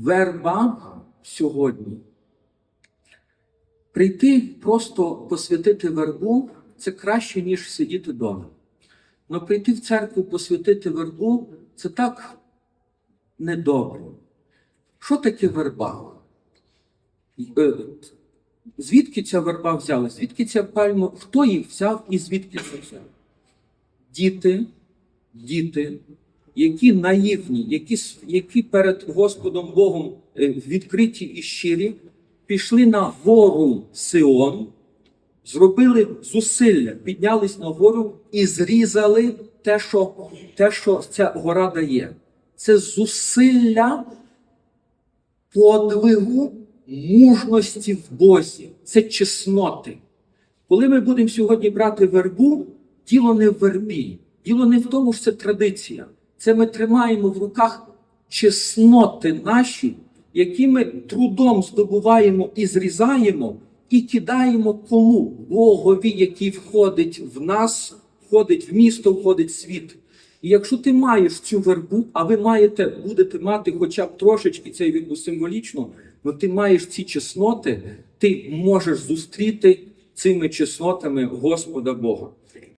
верба сьогодні. Прийти просто посвятити вербу це краще, ніж сидіти вдома. Но прийти в церкву посвятити вербу це так недобре. Що таке верба? Е, Звідки ця верба взяла? Звідки ця пальма? Хто їх взяв і звідки це взяв? Діти, діти, які наївні, які, які перед Господом Богом е, відкриті і щирі, пішли на гору Сион, зробили зусилля, піднялись на гору і зрізали те, що, те, що ця гора дає. Це зусилля подвигу мужності в Бозі. Це чесноти. Коли ми будемо сьогодні брати вербу, діло не в вербі, діло не в тому, що це традиція. Це ми тримаємо в руках чесноти наші, які ми трудом здобуваємо і зрізаємо, і кидаємо кому? Богові, який входить в нас, входить в місто, входить в світ. І якщо ти маєш цю вербу, а ви маєте, будете мати хоча б трошечки цей вербу символічно, ну ти маєш ці чесноти, ти можеш зустріти цими чеснотами Господа Бога.